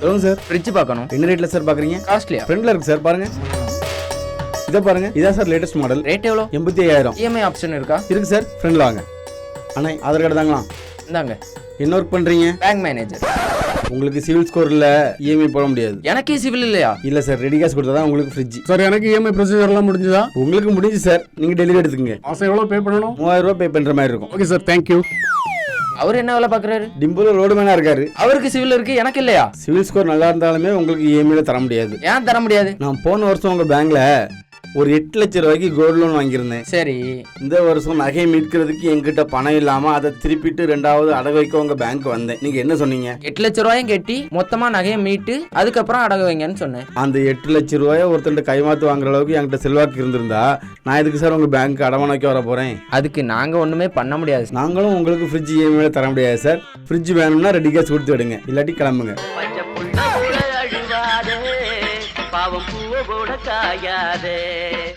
சொல்லுங்க sir. Fridge பார்க்கணும். என்ன ரேட்ல சார் பாக்குறீங்க காஸ்ட்லியா ஃப்ரெண்ட்ல இருக்கு சார் பாருங்க. இதை பாருங்க. இதான் சார் லேட்டஸ்ட் மாடல் ரேட் எவ்வளோ? எண்பத்தி ஐயாயிரம். இஎம்ஐ ஆப்ஷன் இருக்கா? இருக்கு சார் ஃப்ரெண்ட்ல வாங்க. அண்ணா ஆதார் கார்டு தாங்களா? இந்தாங்க. என்ன ஒர்க் பண்றீங்க? பேங்க் மேனேஜர் உங்களுக்கு சிவில் ஸ்கோர் இல்ல இஎம்ஐ போட முடியாது. எனக்கே சிவில் இல்லையா? இல்ல சார் ரெடி காசு கொடுத்தா தான் உங்களுக்கு ஃப்ரிட்ஜ் சார் எனக்கு இஎம்ஐ ப்ரொசீஜர்லாம் முடிஞ்சுதா? உங்களுக்கு முடிஞ்சு சார். நீங்க டெலிவரி எடுத்துக்கங்க. மாதம் எவ்வளோ பே பண்ணணும்? மூவாயிரம் ரூபாய் பே பண்ற மாதிரி இருக்கும். ஓகே சார் தேங்க்யூ அவர் என்ன வேலை பார்க்குறாரு? டிம்பிள் ரோடு மேனா இருக்காரு. அவருக்கு சிவில் இருக்கு எனக்கு இல்லையா? சிவில் ஸ்கோர் நல்லா இருந்தாலுமே உங்களுக்கு இஎம்ஐல தர முடியாது. ஏன் தர முடியாது? நான் போன வருஷம் உங்க பேங்க்ல ஒரு எட்டு லட்சம் ரூபாய்க்கு கோல்டு லோன் வாங்கியிருந்தேன். சரி. இந்த வருஷம் நகையை மீட்கிறதுக்கு என்கிட்ட பணம் இல்லாம அதை திருப்பிட்டு ரெண்டாவது அடகு வைக்க உங்க பேங்க் வந்தேன். நீங்க என்ன சொன்னீங்க? எட்டு லட்ச ரூபாயும் கட்டி மொத்தமா நகையை மீட்டு அதுக்கப்புறம் அடகு வைங்கன்னு சொன்னேன். அந்த எட்டு லட்சம் ரூபாய ஒருத்தர்கிட்ட கைமாத்து வாங்குற அளவுக்கு என்கிட்ட செல்வாக்கு இருந்திருந்தா நான் எதுக்கு சார் உங்க பேங்க் அடமான வைக்க வர போறேன்? அதுக்கு நாங்க ஒண்ணுமே பண்ண முடியாது. நாங்களும் உங்களுக்கு ஃப்ரிட்ஜ் இஎம்ஐல தர முடியாது சார் ஃப்ரிட்ஜ் வேணும்னா ரெடி கேஸ் கொடுத்து விடுங்க. இல்லாட்டி கிளம்புங்க. பச்சை புள்ள கூட காயாதே.